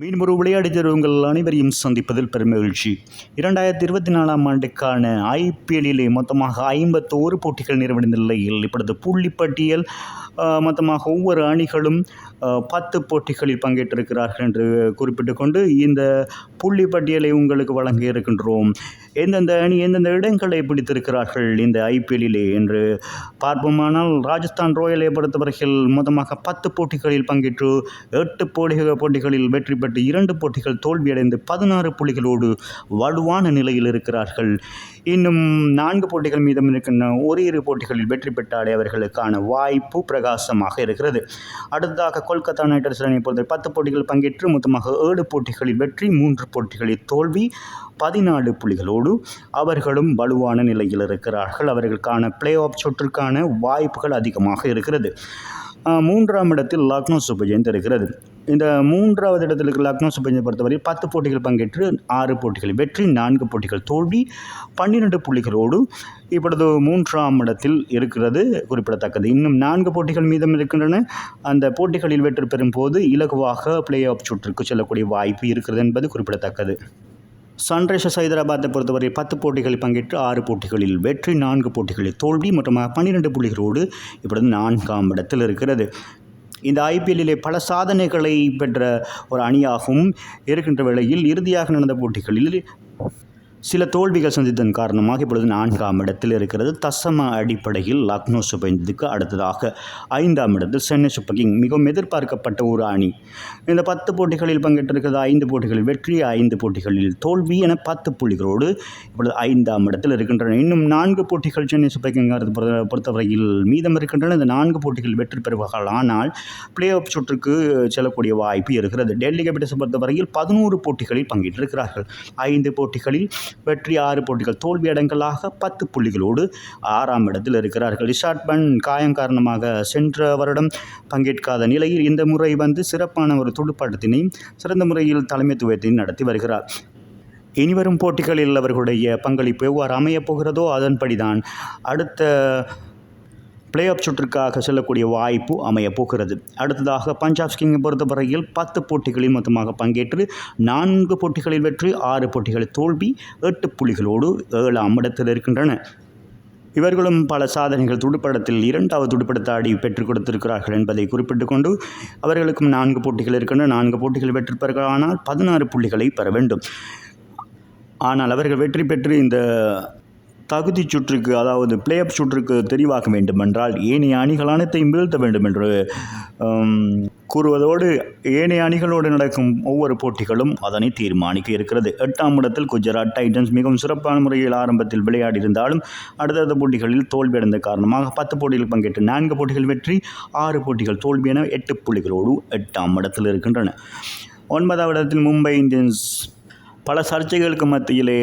மீண்டும் ஒரு விளையாட்டு உங்கள் அனைவரையும் சந்திப்பதில் பெருமகிழ்ச்சி. இரண்டாயிரத்தி இருபத்தி நாலாம் ஆண்டுக்கான ஐபிஎல்லிலே மொத்தமாக ஐம்பத்தோரு போட்டிகள் நிறைவடைந்த நிலையில் இப்பொழுது புள்ளிப்பட்டியல் மொத்தமாக ஒவ்வொரு அணிகளும் பத்து போட்டிகளில் பங்கேற்றிருக்கிறார்கள் என்று குறிப்பிட்டுக்கொண்டு இந்த புள்ளிப்பட்டியலை உங்களுக்கு வழங்க இருக்கின்றோம். எந்தெந்த அணி எந்தெந்த இடங்களை பிடித்திருக்கிறார்கள் இந்த ஐபிஎல்லிலே என்று பார்ப்போமானால் ராஜஸ்தான் ராயலை பொறுத்தவரையில் மொத்தமாக பத்து போட்டிகளில் பங்கேற்று எட்டு போட்டிகள் போட்டிகளில் வெற்றி பெற்று இரண்டு போட்டிகள் தோல்வியடைந்து பதினாறு புள்ளிகளோடு வலுவான நிலையில் இருக்கிறார்கள். இன்னும் நான்கு போட்டிகள் மீதம் இருக்கின்ற ஒரு இரு போட்டிகளில் வெற்றி பெற்றாலே அவர்களுக்கான வாய்ப்பு பிரகாசமாக இருக்கிறது. அடுத்ததாக கொல்கத்தா நைட் ரைடர்ஸ் அணியை பொறுத்தவரை பத்து போட்டிகள் பங்கேற்று மொத்தமாக ஏழு போட்டிகளில் வெற்றி மூன்று போட்டிகளில் தோல்வி பதினாலு புள்ளிகளோடு அவர்களும் வலுவான நிலையில் இருக்கிறார்கள். அவர்களுக்கான பிளே ஆஃப் சுற்றுக்கான வாய்ப்புகள் அதிகமாக இருக்கிறது. மூன்றாம் இடத்தில் லக்னோ சூப்பர் இருக்கிறது. இந்த மூன்றாவது இடத்தில் இருக்கிற லக்னோ சுப்பஞ்சை பொறுத்தவரை பத்து போட்டிகள் பங்கேற்று ஆறு போட்டிகள் வெற்றி நான்கு போட்டிகள் தோல்வி பன்னிரெண்டு புள்ளிகளோடு இப்பொழுது மூன்றாம் இடத்தில் இருக்கிறது குறிப்பிடத்தக்கது. இன்னும் நான்கு போட்டிகள் மீதம் இருக்கின்றன. அந்த போட்டிகளில் வெற்றி பெறும் போது இலகுவாக பிளே ஆஃப் சுற்றுக்கு செல்லக்கூடிய வாய்ப்பு இருக்கிறது என்பது குறிப்பிடத்தக்கது. சன்ரைசர்ஸ் ஹைதராபாத்தை பொறுத்தவரை பத்து போட்டிகளில் பங்கேற்று ஆறு போட்டிகளில் வெற்றி நான்கு போட்டிகளில் தோல்வி மற்றும் பன்னிரெண்டு புள்ளிகளோடு இப்பொழுது நான்காம் இடத்தில் இருக்கிறது. இந்த ஐபிஎல்லிலே பல சாதனைகளை பெற்ற ஒரு அணியாகவும் இருக்கின்ற வேளையில் இறுதியாக நடந்த போட்டிகளில் சில தோல்விகள் சந்தித்ததன் காரணமாக இப்பொழுது நான்காம் இடத்தில் இருக்கிறது. தசம அடிப்படையில் லக்னோ சூப்பர் அடுத்ததாக ஐந்தாம் இடத்தில் சென்னை சூப்பர் கிங். மிகவும் எதிர்பார்க்கப்பட்ட ஒரு அணி. இந்த பத்து போட்டிகளில் பங்கேற்றிருக்கிறது ஐந்து போட்டிகளில் வெற்றி ஐந்து போட்டிகளில் தோல்வி என பத்து புள்ளிகளோடு இப்பொழுது ஐந்தாம் இடத்தில் இருக்கின்றன. இன்னும் நான்கு போட்டிகள் சென்னை சூப்பர் கிங் பொறுத்தவரையில் மீதம் இருக்கின்றன. இந்த நான்கு போட்டிகள் வெற்றி பெறுவார்கள். ஆனால் பிளே ஆஃப் சுற்றுக்கு செல்லக்கூடிய வாய்ப்பு இருக்கிறது. டெல்லி கேபிட்டல்ஸ் பொறுத்தவரையில் பதினோரு போட்டிகளில் பங்கேற்றிருக்கிறார்கள். ஐந்து போட்டிகளில் வெற்றி ஆறு போட்டிகள் தோல்வி அடங்கலாக பத்து புள்ளிகளோடு ஆறாம் இடத்தில் இருக்கிறார்கள். ரிஷாட்பன் காயம் காரணமாக சென்ற வருடம் பங்கேற்காத நிலையில் இந்த முறை வந்து சிறப்பான ஒரு துடுப்பாட்டத்தினையும் சிறந்த முறையில் தலைமைத்துவத்தையும் நடத்தி வருகிறார். இனிவரும் போட்டிகளில் அவர்களுடைய பங்களிப்பு எவ்வாறு அமையப் போகிறதோ அதன்படிதான் அடுத்த பிளே ஆஃப் சுற்றுக்காக செல்லக்கூடிய வாய்ப்பு அமையப் போகிறது. அடுத்ததாக பஞ்சாப் கிங்கை பொறுத்தவரையில் பத்து போட்டிகளில் மொத்தமாக பங்கேற்று நான்கு போட்டிகளில் வெற்றி ஆறு போட்டிகளில் தோல்வி எட்டு புள்ளிகளோடு ஏழாம் இடத்தில் இருக்கின்றன. இவர்களும் பல சாதனைகள் துடுப்படத்தில் இரண்டாவது துடுப்படத்தை ஆடி பெற்றுக் கொடுத்திருக்கிறார்கள் என்பதை குறிப்பிட்டுக் கொண்டு அவர்களுக்கும் நான்கு போட்டிகள் இருக்கின்றன. நான்கு போட்டிகள் வெற்றி பெறுகிறானால் பதினாறு புள்ளிகளை பெற வேண்டும். ஆனால் அவர்கள் வெற்றி பெற்று இந்த தகுதி சுற்றுக்கு அதாவது பிளே ஆஃப் சுற்றுக்கு தெரிவாக்க வேண்டுமென்றால் ஏனைய அணிகள் அனைத்தையும் வீழ்த்த வேண்டும் என்று கூறுவதோடு ஏனைய அணிகளோடு நடக்கும் ஒவ்வொரு போட்டிகளும் அதனை தீர்மானிக்க இருக்கிறது. எட்டாம் இடத்தில் குஜராத் டைட்டன்ஸ் மிகவும் சிறப்பான முறையில் ஆரம்பத்தில் விளையாடி இருந்தாலும் அடுத்தடுத்த போட்டிகளில் தோல்வியடைந்த காரணமாக பத்து போட்டிகள் பங்கேற்று நான்கு போட்டிகள் வெற்றி ஆறு போட்டிகள் தோல்வி என எட்டு புள்ளிகளோடு எட்டாம் இடத்தில் இருக்கின்றன. ஒன்பதாம் இடத்தில் மும்பை இந்தியன்ஸ் பல சர்ச்சைகளுக்கு மத்தியிலே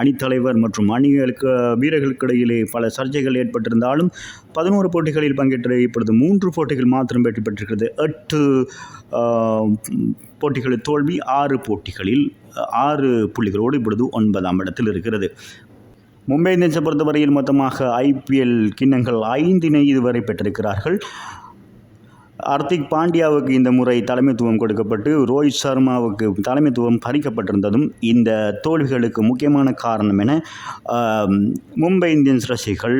அணித்தலைவர் மற்றும் அணிகளுக்கு வீரர்களுக்கு இடையிலே பல சர்ச்சைகள் ஏற்பட்டிருந்தாலும் பதினோரு போட்டிகளில் பங்கேற்ற இப்பொழுது மூன்று போட்டிகள் மாத்திரம் வெற்றி பெற்றிருக்கிறது. எட்டு போட்டிகளில் தோல்வி ஆறு போட்டிகளில் ஆறு புள்ளிகளோடு இப்பொழுது ஒன்பதாம் இடத்தில் இருக்கிறது. மும்பை இந்தியன்ஸை பொறுத்தவரையில் மொத்தமாக ஐபிஎல் கிண்ணங்கள் ஐந்தினை இதுவரை பெற்றிருக்கிறார்கள். ஹர்திக் பாண்டியாவுக்கு இந்த முறை தலைமைத்துவம் கொடுக்கப்பட்டு ரோஹித் சர்மாவுக்கு தலைமைத்துவம் பறிக்கப்பட்டிருந்ததும் இந்த தோல்விகளுக்கு முக்கியமான காரணம் என மும்பை இந்தியன்ஸ் ரசிகர்கள்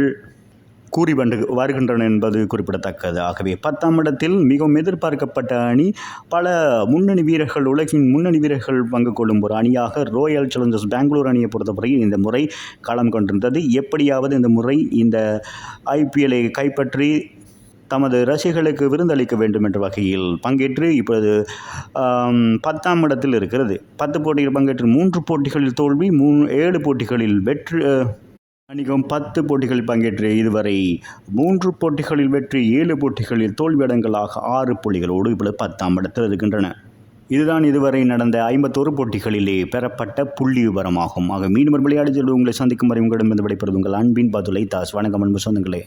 கூறி வந்து வருகின்றன என்பது குறிப்பிடத்தக்கது. ஆகவே பத்தாம் இடத்தில் மிகவும் எதிர்பார்க்கப்பட்ட அணி பல முன்னணி வீரர்கள் உலகின் முன்னணி வீரர்கள் பங்கு கொள்ளும் ஒரு அணியாக ராயல் சேலஞ்சர்ஸ் பெங்களூர் அணியை பொறுத்தவரையில் இந்த முறை களம் கொண்டிருந்தது. எப்படியாவது இந்த முறை இந்த ஐபிஎல்லை கைப்பற்றி தமது ரசிகர்களுக்கு விருந்தளிக்க வேண்டும் என்ற வகையில் பங்கேற்று இப்பொழுது பத்தாம் இடத்தில் இருக்கிறது. பத்து போட்டிகள் பங்கேற்று மூன்று போட்டிகளில் தோல்வி மூ ஏழு போட்டிகளில் வெற்றி அஹ், பத்து போட்டிகளில் பங்கேற்று இதுவரை மூன்று போட்டிகளில் வெற்றி ஏழு போட்டிகளில் தோல்வியடங்களாக ஆறு புள்ளிகளோடு இப்பொழுது பத்தாம் இடத்தில் இருக்கின்றன. இதுதான் இதுவரை நடந்த ஐம்பத்தோரு போட்டிகளிலே பெறப்பட்ட புள்ளி விவரமாகும். ஆக மீண்டும் ஒரு விளையாட்டு உங்களை சந்திக்கும் வரை உங்களிடமிருந்து விடைபெறுவது உங்கள் அன்பின் பதுலை தாஸ். வணக்கம் அன்பு சொந்தங்களே.